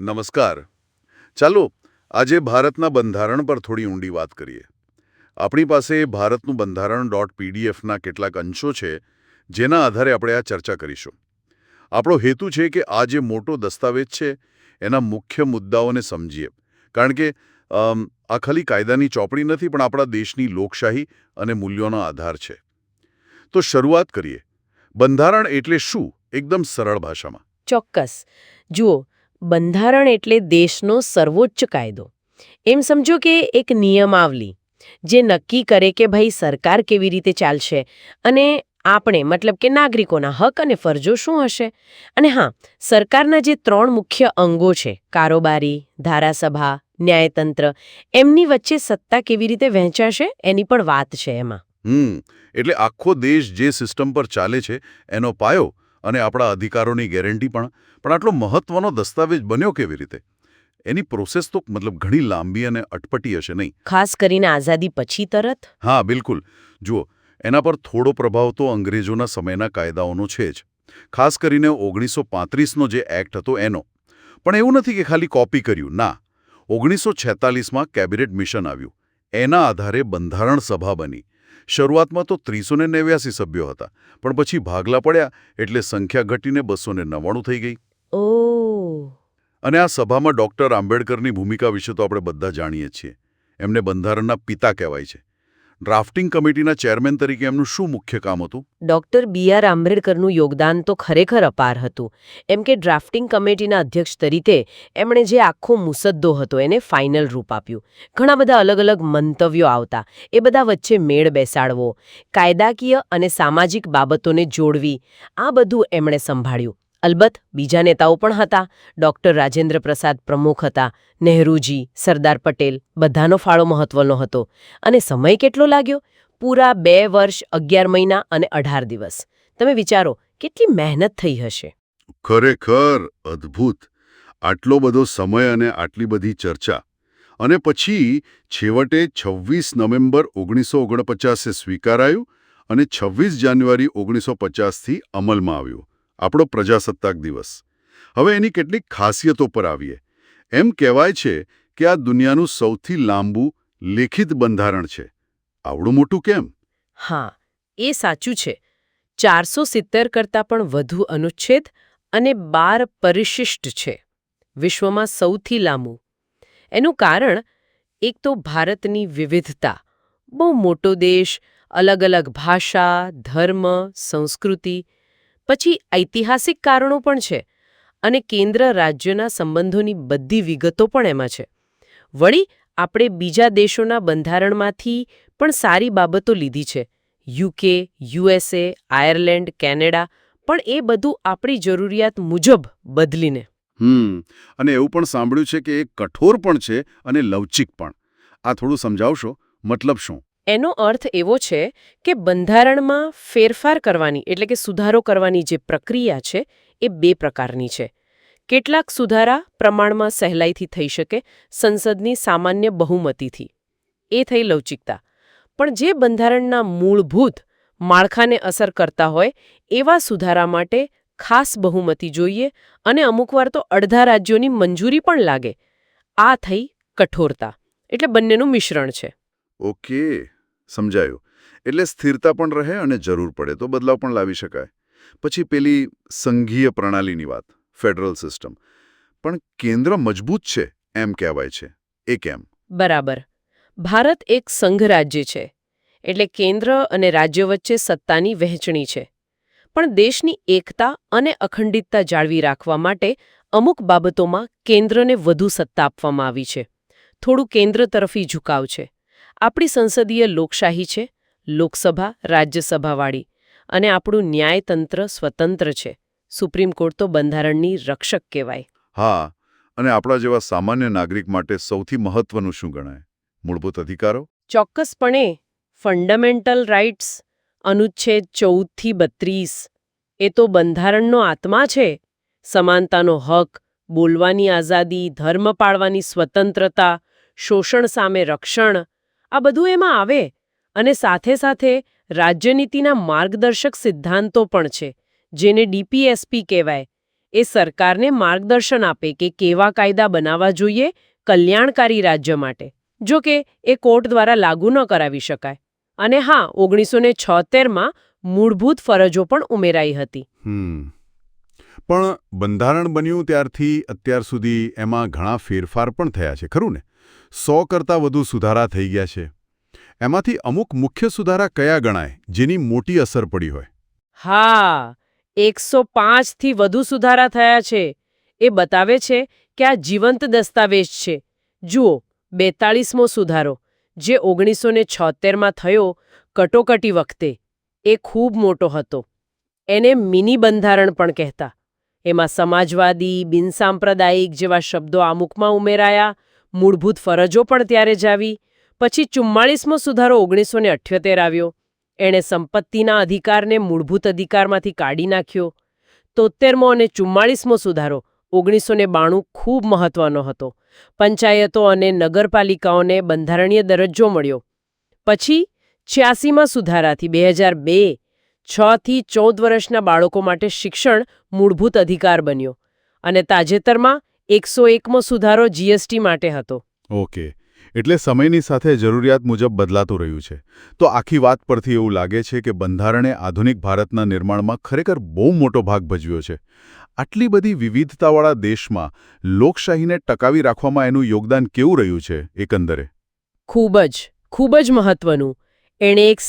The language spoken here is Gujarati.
નમસ્કાર. ચાલો આજે ભારતના બંધારણ પર થોડી ઊંડી વાત કરીએ. આપણી પાસે ભારતનું બંધારણ ડોટ પીડીએફના કેટલાક અંશો છે, જેના આધારે આપણે આ ચર્ચા કરીશું. આપણો હેતુ છે કે આ જે મોટો દસ્તાવેજ છે, એના મુખ્ય મુદ્દાઓને સમજીએ. કારણ કે આ ખાલી કાયદાની ચોપડી નથી, પણ આપણા દેશની લોકશાહી અને મૂલ્યોનો આધાર છે. તો શરૂઆત કરીએ. બંધારણ એટલે શું? એકદમ સરળ ભાષામાં. ચોક્કસ. જુઓ બંધારણ એટલે દેશનો સર્વોચ્ચ કાયદો. એમ સમજો કે એક નિયમાવલી, જે નક્કી કરે કે ભાઈ સરકાર કેવી રીતે ચાલશે અને આપણે, મતલબ કે નાગરિકોના હક અને ફરજો શું હશે? અને હા, સરકારના જે ત્રણ મુખ્ય અંગો છે, કારોબારી, ધારાસભા, ન્યાયતંત્ર, એમની વચ્ચે સત્તા કેવી રીતે વહેંચાશે, એની પણ વાત છે એમાં. હમ, એટલે આખો દેશ જે સિસ્ટમ પર ચાલે છે, એનો પાયો અને આપણા અધિકારોની ગેરંટી પણ. પણ આટલો મહત્વનો દસ્તાવેજ બન્યો કેવી રીતે? એની પ્રોસેસ તો મતલબ ઘણી લાંબી અને અટપટી હશે નહીં? ખાસ કરીને આઝાદી પછી તરત? હા બિલકુલ. જુઓ એના પર થોડો પ્રભાવ તો અંગ્રેજોના સમયના કાયદાઓનો છે જ. ખાસ કરીને ઓગણીસો પાંત્રીસનો જે એક્ટ હતો એનો. પણ એવું નથી કે ખાલી કોપી કર્યું. ના. ઓગણીસો છેતાલીસમાં કેબિનેટ મિશન આવ્યું. એના આધારે બંધારણ સભા બની. શરૂઆતમાં તો ત્રીસોને નેવ્યાસી સભ્યો હતા પણ પછી ભાગલા પડ્યા એટલે સંખ્યા ઘટીને બસો ને નવ્વાણું થઈ ગઈ. ઓ. અને આ સભામાં ડોક્ટર આંબેડકરની ભૂમિકા વિશે તો આપણે બધા જાણીએ છીએ. એમને બંધારણના પિતા કહેવાય છે. ડ્રાફ્ટિંગ કમિટીના ચેરમેન તરીકે એમનું શું મુખ્ય કામ હતું? ડોક્ટર બી આર આંબેડકરનું યોગદાન તો ખરેખર અપાર હતું. એમ કે ડ્રાફ્ટિંગ કમિટીના અધ્યક્ષ તરીકે એમણે જે આખો મુસદ્દો હતો એને ફાઇનલ રૂપ આપ્યું. ઘણા બધા અલગ અલગ મંતવ્યો આવતા. એ બધા વચ્ચે મેળ બેસાડવો, કાયદાકીય અને સામાજિક બાબતોને જોડવી, આ બધું એમણે સંભાળ્યું. અલબત્ત, બીજા નેતાઓ પણ હતા. ડૉક્ટર રાજેન્દ્ર પ્રસાદ પ્રમુખ હતા. નહેરુજી, સરદાર પટેલ, બધાનો ફાળો મહત્વનો હતો. અને સમય કેટલો લાગ્યો? પૂરા બે વર્ષ, અગિયાર મહિના અને અઢાર દિવસ. તમે વિચારો, કેટલી મહેનત થઈ હશે. ખરેખર અદ્ભુત. આટલો બધો સમય અને આટલી બધી ચર્ચા. અને પછી છેવટે છવ્વીસ નવેમ્બર ઓગણીસો ઓગણપચાસે સ્વીકારાયું અને છવ્વીસ જાન્યુઆરી ઓગણીસો પચાસથી અમલમાં આવ્યું. આપણો પ્રજાસત્તાક દિવસ. હવે એની કેટલીક ખાસિયતો પર આવીએ. એમ કહેવાય છે કે આ દુનિયાનું સૌથી લાંબુ લેખિત બંધારણ છે. આવડું મોટું કેમ? હા, એ સાચું છે. ચારસો સિત્તેર કરતાં પણ વધુ અનુચ્છેદ અને બાર પરિશિષ્ટ છે. વિશ્વમાં સૌથી લાંબુ. એનું કારણ, એક તો ભારતની વિવિધતા. બહુ મોટો દેશ, અલગ અલગ ભાષા, ધર્મ, સંસ્કૃતિ પછી ઐતિહાસિક કારણો પણ છે અને કેન્દ્ર રાજ્યના સંબંધોની બધી વિગતો પણ એમાં છે. વળી, આપણે બીજા દેશોના બંધારણમાંથી પણ સારી બાબતો લીધી છે. યુકે, યુએસએ, આયર્લેન્ડ, કેનેડા, પણ એ બધું આપણી જરૂરિયાત મુજબ બદલીને. હમ, અને એવું પણ સાંભળ્યું છે કે એ કઠોર પણ છે અને લવચિક પણ. આ થોડું સમજાવશો? મતલબ શું? એનો અર્થ એવો છે કે બંધારણમાં ફેરફાર કરવાની, એટલે કે સુધારો કરવાની જે પ્રક્રિયા છે, એ બે પ્રકારની છે. કેટલાક સુધારા પ્રમાણમાં સહેલાઈથી થઈ શકે, સંસદની સામાન્ય બહુમતીથી. એ થઈ લવચિકતા. પણ જે બંધારણના મૂળભૂત માળખાને અસર કરતા હોય, એવા સુધારા માટે ખાસ બહુમતી જોઈએ અને અમુકવાર તો અડધા રાજ્યોની મંજૂરી પણ લાગે. આ થઈ કઠોરતા. એટલે બંનેનું મિશ્રણ છે. ઓકે, સમજાયું. એટલે સ્થિરતા પણ રહે અને જરૂર પડે, તો બદલાવ પણ લાવી શકાય. પછી પેલી સંઘીય પ્રણાલીની વાત, ફેડરલ સિસ્ટમ. પણ કેન્દ્ર મજબૂત છે, એમ કહેવાય છે. એ કેમ? બરાબર. ભારત એક સંઘ રાજ્ય છે, એટલે કેન્દ્ર અને રાજ્ય વચ્ચે સત્તાની વહેંચણી છે. પણ દેશની એકતા અને અખંડિતતા જાળવી રાખવા માટે અમુક બાબતોમાં કેન્દ્રને વધુ સત્તા આપવામાં આવી છે. થોડું કેન્દ્ર તરફી ઝુકાવ છે. આપણી સંસદીય લોકશાહી છે લોકસભા રાજ્યસભાવાળી અને આપણું ન્યાયતંત્ર સ્વતંત્ર છે. સુપ્રીમ કોર્ટ તો બંધારણની રક્ષક કહેવાય. હા અને આપણા જેવા સામાન્ય નાગરિક માટે સૌથી મહત્વનું શું ગણાય? મૂળભૂત અધિકારો? ચોક્કસપણે ફંડામેન્ટલ રાઇટ્સ અનુચ્છેદ ચૌદથી બત્રીસ એ તો બંધારણનો આત્મા છે. સમાનતાનો હક બોલવાની આઝાદી ધર્મ પાળવાની સ્વતંત્રતા શોષણ સામે રક્ષણ આ બધું એમાં આવે અને સાથે સાથે રાજ્યનીતિના માર્ગદર્શક સિદ્ધાંતો પણ છે, જેને ડીપીએસપી કહેવાય. એ સરકારને માર્ગદર્શન આપે કે કેવા કાયદા બનાવવા જોઈએ કલ્યાણકારી રાજ્ય માટે. જો કે, એ કોર્ટ દ્વારા લાગુ ન કરાવી શકાય. અને હા ઓગણીસો ને છોતેરમાં મૂળભૂત ફરજો પણ ઉમેરાઈ હતી. પણ બંધારણ બન્યું ત્યારથી અત્યાર સુધી એમાં ઘણા ફેરફાર પણ થયા છે, ખરું ને? સો કરતાં વધુ સુધારા થઈ ગયા છે. એમાંથી અમુક મુખ્ય સુધારા કયા ગણાય, જેની મોટી અસર પડી હોય? હા, એકસો પાંચથી વધુ સુધારા થયા છે. એ બતાવે છે કે આ જીવંત દસ્તાવેજ છે. જુઓ, બેતાળીસમો સુધારો, જે ઓગણીસો ને છોતેરમાં થયો કટોકટી વખતે. એ ખૂબ મોટો હતો. એને મિની બંધારણ પણ કહેતા. એમાં સમાજવાદી, બિનસાંપ્રદાયિક જેવા શબ્દો આમુખમાં ઉમેરાયા. મૂળભૂત ફરજો પણ ત્યારે જ આવી. પછી ચુમ્માળીસમો સુધારો ઓગણીસો ને અઠ્યોતેર આવ્યો. એણે સંપત્તિના અધિકારને મૂળભૂત અધિકારમાંથી કાઢી નાખ્યો. તોતેરમો અને ચુમ્માળીસમો સુધારો ઓગણીસો ને બાણું ખૂબ મહત્વનો હતો. પંચાયતો અને નગરપાલિકાઓને બંધારણીય દરજ્જો મળ્યો. પછી છ્યાસીમાં સુધારાથી બે હજાર બે છ થી ચૌદ વર્ષના બાળકો માટે શિક્ષણ મૂળભૂત અધિકાર બન્યો. અને તાજેતરમાં એકસો એકમો સુધારો જીએસટી માટે હતો. ઓકે. એટલે સમયની સાથે જરૂરિયાત મુજબ બદલાતું રહ્યું છે. તો આખી વાત પરથી એવું લાગે છે કે બંધારણે આધુનિક ભારતના નિર્માણમાં ખરેખર બહુ મોટો ભાગ ભજવ્યો છે. આટલી બધી વિવિધતાવાળા દેશમાં લોકશાહીને ટકાવી રાખવામાં એનું યોગદાન કેવું રહ્યું છે એકંદરે? ખૂબ જ ખૂબ જ મહત્વનું. એણે એક